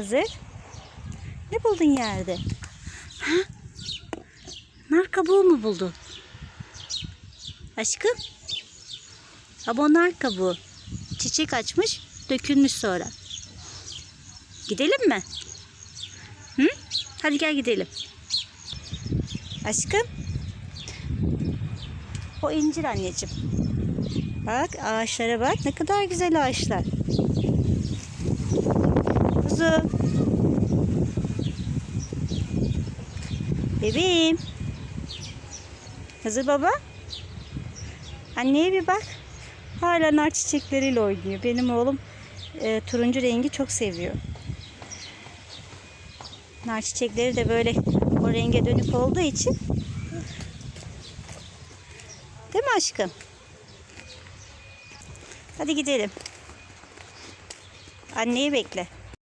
Hazır. Ne buldun yerde? Ha? Nar kabuğu mu buldun? Aşkım? Ha bu nar kabuğu. Çiçek açmış, dökülmüş sonra. Gidelim mi? Hı? Hadi gel gidelim. Aşkım. O incir anneciğim. Bak ağaçlara bak. Ne kadar güzel ağaçlar. Kuzu. Bebeğim. Hazır baba. Anneye bir bak. Hala nar çiçekleriyle oynuyor. Benim oğlum e, turuncu rengi çok seviyor. Nar çiçekleri de böyle o renge dönük olduğu için. Değil mi aşkım? Hadi gidelim. Anneyi bekle.